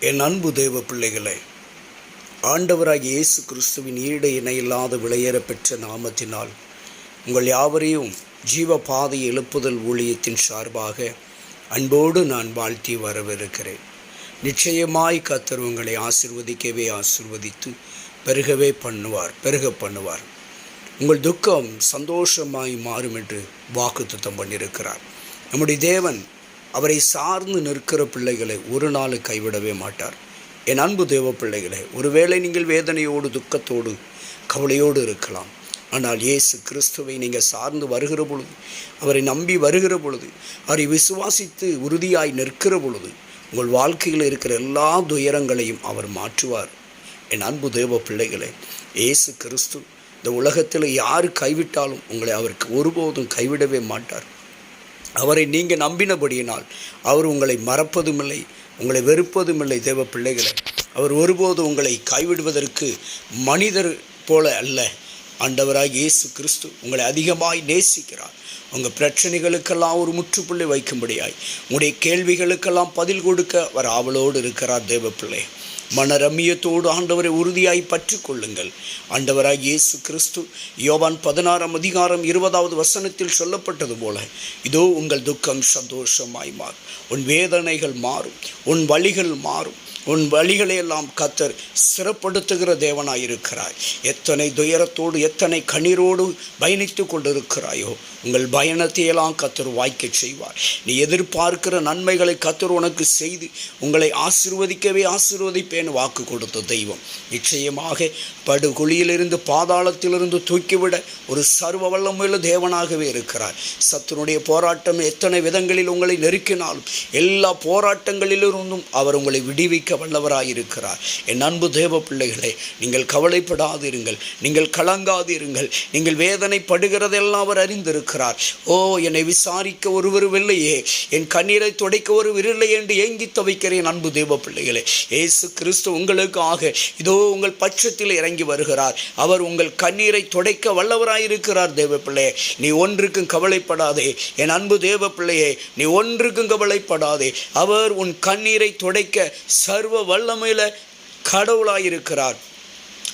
என் அன்பு தேவ பிள்ளைகளே ஆண்டவராகிய இயேசு கிறிஸ்துவின் ஈடு இணையில்லாத விளையேற பெற்ற நாமத்தினால் உங்கள் யாவரையும் ஜீவ பாதை எழுப்புதல் ஊழியத்தின் சார்பாக அன்போடு நான் வாழ்த்தி வரவிருக்கிறேன். நிச்சயமாய் கத்தர் உங்களை ஆசிர்வதிக்கவே ஆசிர்வதித்து பெருகவே பண்ணுவார் பெருக பண்ணுவார். உங்கள் துக்கம் சந்தோஷமாய் மாறும் என்று வாக்குத்தத்தம் பண்ணியிருக்கிறார். நம்முடைய தேவன் அவரை சார்ந்து நிற்கிற பிள்ளைகளை ஒரு நாள் கைவிடவே மாட்டார். என் அன்பு தேவ பிள்ளைகளே ஒருவேளை நீங்கள் வேதனையோடு துக்கத்தோடு கவலையோடு இருக்கலாம். ஆனால் இயேசு கிறிஸ்துவை நீங்கள் சார்ந்து வருகிற பொழுது அவரை நம்பி வருகிற பொழுது அவரை விசுவாசித்து உறுதியாய் நிற்கிற பொழுது உங்கள் வாழ்க்கையில் இருக்கிற எல்லா துயரங்களையும் அவர் மாற்றுவார். என் அன்பு தேவ பிள்ளைகளே இயேசு கிறிஸ்து இந்த உலகத்தில் யார் கைவிட்டாலும் உங்களை அவருக்கு ஒருபோதும் கைவிடவே மாட்டார். அவரை நீங்கள் நம்பினபடியினால் அவர் உங்களை மறப்பதுமில்லை உங்களை வெறுப்பதுமில்லை தேவ பிள்ளைகளை. அவர் ஒருபோது உங்களை கைவிடுவதற்கு மனிதர் போல அல்ல. ஆண்டவராக இயேசு கிறிஸ்து உங்களை அதிகமாய் நேசிக்கிறார். உங்கள் பிரச்சனைகளுக்கெல்லாம் ஒரு முற்றுப்புள்ளி வைக்கும்படியாய். உங்களுடைய கேள்விகளுக்கெல்லாம் பதில் கொடுக்க அவர் ஆவலோடு இருக்கிறார் தேவப்பிள்ளை. மன ரம்மியத்தோடு ஆண்டவரை உறுதியாய் பற்றி கொள்ளுங்கள் ஆண்டவராய் இயேசு கிறிஸ்து யோவான் பதினாறாம் அதிகாரம் இருபதாவது வசனத்தில் சொல்லப்பட்டது போல இதோ உங்கள் துக்கம் சந்தோஷமாய் மாறும். உன் வேதனைகள் மாறும். உன் வழிகள் மாறும். உன் வழிகளை எல்லாம் கத்தர் சிறப்படுத்துகிற தேவனாயிருக்கிறாய் எத்தனை துயரத்தோடு எத்தனை கண்ணீரோடு பயணித்து கொண்டிருக்கிறாயோ உங்கள் பயணத்தையெல்லாம் கத்தர் வாய்க்க செய்வார். நீ எதிர்பார்க்கிற நன்மைகளை கத்தர் உனக்கு செய்து உங்களை ஆசிர்வதிக்கவே ஆசிர்வதிப்பேன் வாக்கு கொடுத்த தெய்வம். நிச்சயமாக படுகுழியிலிருந்து பாதாளத்திலிருந்து தூக்கிவிட ஒரு சர்வ வல்லமுள்ள தேவனாகவே இருக்கிறார். சத்துனுடைய போராட்டம் எத்தனை விதங்களில் உங்களை நெருக்கினாலும் எல்லா போராட்டங்களிலிருந்தும் அவர் உங்களை விடுவிக்க வல்லவராயிருக்கிறார். என் அன்பு தேவ பிள்ளைகளே நீங்கள் கவலைப்படாதிருங்கள் நீங்கள் கலங்காதிருங்கள் நீங்கள் வேதனைப்படுகிறதெல்லாம் அவர் அறிந்திருக்கிறார். ஓ என்னை விசாரிக்க ஒருவரும் இல்லையே என் கண்ணீரை துடைக்க ஒரு விரலை என்று ஏங்கி தவிக்கிறேன் அன்பு தேவ பிள்ளைகளே. ஏசு கிறிஸ்து உங்களுக்காக இதோ உங்கள் பட்சத்தில் இறங்கி வருகிறார். அவர் உங்கள் கண்ணீரை துடைக்க வல்லவராயிருக்கிறார் தேவ பிள்ளையே. நீ ஒன்றுக்கும் கவலைப்படாதே என் அன்பு தேவ பிள்ளையே நீ ஒன்றுக்கும் கவலைப்படாதே. அவர் உன் கண்ணீரை துடைக்க சர்வ வல்லமையில் கடவுளாயிருக்கிறார்.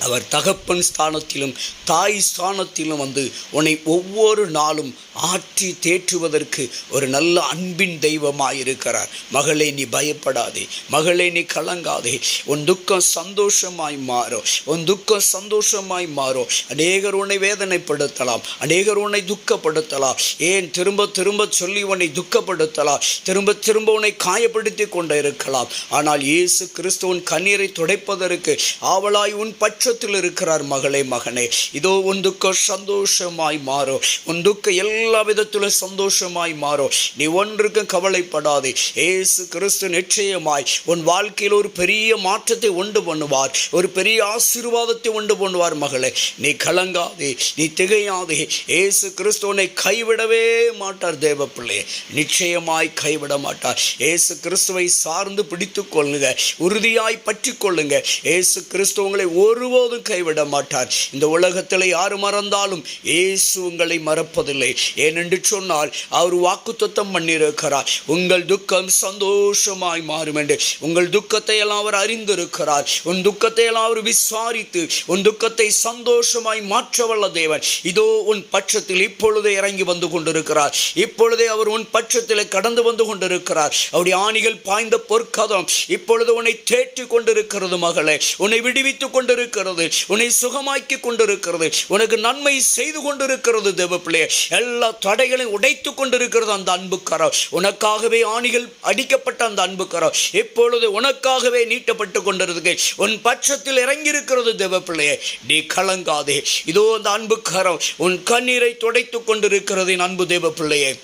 அவர் தகப்பன் ஸ்தானத்திலும் தாய் ஸ்தானத்திலும் வந்து உன்னை ஒவ்வொரு நாளும் ஆற்றி தேற்றுவதற்கு ஒரு நல்ல அன்பின் தெய்வமாயிருக்கிறார். மகளே நீ பயப்படாதே. மகளே நீ கலங்காதே. உன் துக்கம் சந்தோஷமாய் மாறும். உன் துக்கம் சந்தோஷமாய் மாறும். அநேகர் உன்னை வேதனைப்படுத்தலாம். அநேகர் உன்னை துக்கப்படுத்தலாம். ஏன் திரும்ப திரும்ப சொல்லி உன்னை துக்கப்படுத்தலாம்? திரும்ப திரும்ப உன்னை காயப்படுத்தி கொண்டு இருக்கலாம் ஆனால் இயேசு கிறிஸ்துவின் கண்ணீரை துடைப்பதற்கு ஆவலாய் உன் பற்று சந்தோஷத்தில் இருக்கிறார் மகளே மகனே. இதோ உன் துக்கம் சந்தோஷமாய் மாறும். உன் துக்கம் எல்லா விதத்திலும் சந்தோஷமாய் மாறும். நீ ஒன்றுக்கும் கவலைப்படாதே. ஏசு கிறிஸ்து நிச்சயமாய் உன் வாழ்க்கையில் ஒரு பெரிய மாற்றத்தை உண்டு பண்ணுவார். ஒரு பெரிய ஆசீர்வாதத்தை உண்டு பண்ணுவார் மகளே. நீ கலங்காதே. நீ திகையாதே. ஏசு கிறிஸ்து உன்னை கைவிடவே மாட்டார் தேவ பிள்ளையே நிச்சயமாய் கைவிட மாட்டார். ஏசு கிறிஸ்துவை சார்ந்து பிடித்து கொள்ளுங்க. உறுதியாய் பற்றி கொள்ளுங்க. ஏசு கிறிஸ்துவங்களை ஒருவ ஒருபோதும் கைவிட மாட்டார். இந்த உலகத்தில் யார் மறந்தாலும் இயேசு உங்களை மறப்பதில்லை. ஏனென்று சொன்னால் அவர் வாக்குத்தத்தம் பண்ணியிருக்கிறார். உங்கள் துக்கம் சந்தோஷமாய் மாறும் என்று. உங்கள் துக்கத்தை எல்லாம் அவர் அறிந்திருக்கிறார். உன் துக்கத்தை எல்லாம் அவர் விசாரித்து உன் துக்கத்தை சந்தோஷமாய் மாற்றவல்ல தேவன். இதோ உன் பட்சத்தில் இப்பொழுதே இறங்கி வந்து கொண்டிருக்கிறார். இப்பொழுதே அவர் உன் பட்சத்தில் கடந்து வந்து கொண்டிருக்கிறார். அவருடைய ஆணிகள் பாய்ந்த பொற்கதம் இப்பொழுது உன்னை தேற்றி கொண்டிருக்கிறது மகளே. உன்னை விடுவித்துக் கொண்டிருக்கிறது. உன்னை சுகமாக்கி கொண்டிருக்கிறது. உனக்கு நன்மை செய்து கொண்டிருக்கிறது தேவ எல்லா தடைகளையும் உடைத்து கொண்டிருக்கிறது அந்த அன்புக்கரம் உனக்காகவே ஆணிகள் அடிக்கப்பட்ட அந்த அன்புக்கரம் இப்பொழுது உனக்காகவே நீட்டப்பட்டு கொண்டிருக்கு உன் பட்சத்தில் இறங்கியிருக்கிறது இருக்கிறது பிள்ளையே நீ கலங்காதே. இதோ அந்த அன்புக்கரம் உன் கண்ணீரை துடைத்து கொண்டிருக்கிறது என் அன்பு தேவப்பிள்ளையே.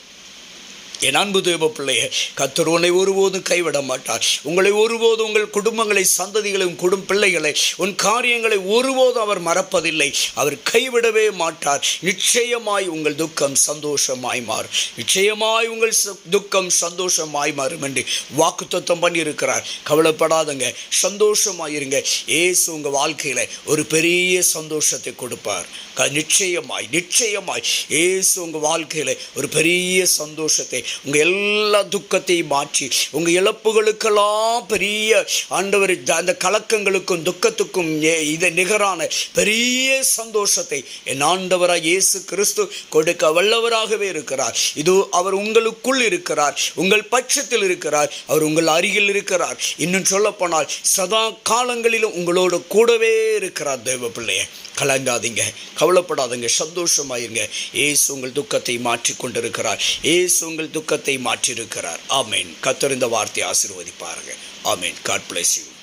என் அன்பு தேவ பிள்ளைய கத்தர் உன்னை ஒருபோதும் கைவிட மாட்டார். உங்களை ஒருபோதும் உங்கள் குடும்பங்களை சந்ததிகளை உன் குடும் பிள்ளைகளை உன் காரியங்களை ஒருபோதும் அவர் மறப்பதில்லை. அவர் கைவிடவே மாட்டார். நிச்சயமாய் உங்கள் துக்கம் சந்தோஷமாய் மாறும். நிச்சயமாய் உங்கள் துக்கம் சந்தோஷமாய் மாறும் என்று வாக்குத்தத்தம் பண்ணியிருக்கிறார். கவலைப்படாதங்க சந்தோஷமாயிருங்க ஏசு உங்கள் வாழ்க்கையில் ஒரு பெரிய சந்தோஷத்தை கொடுப்பார். க- நிச்சயமாய் நிச்சயமாய். ஏசு உங்கள் வாழ்க்கையில் ஒரு பெரிய சந்தோஷத்தை உங்கள் எல்லா துக்கத்தையும் மாற்றி உங்கள் இழப்புகளுக்கெல்லாம் பெரிய ஆண்டவர் அந்த கலக்கங்களுக்கும் துக்கத்துக்கும் இதை நிகரான பெரிய சந்தோஷத்தை என் ஆண்டவராக இயேசு கிறிஸ்து கொடுக்க வல்லவராகவே இருக்கிறார். இது அவர் உங்களுக்குள் இருக்கிறார் உங்கள் பட்சத்தில் இருக்கிறார் அவர் உங்கள் அருகில் இருக்கிறார். இன்னும் சொல்லப்போனால் சதா காலங்களிலும் உங்களோடு கூடவே இருக்கிறார் தேவ பிள்ளைய. கலங்காதீங்க கவலைப்படாதீங்க சந்தோஷமாயிருங்க. ஏசு உங்கள் துக்கத்தை மாற்றி கொண்டிருக்கிறார் ஏசு உங்கள் துக்கத்தை மாற்றியிருக்கிறார். ஆமேன். கத்தறிந்த வார்த்தை ஆசீர்வதிப்பாருங்க ஆமீன். God bless you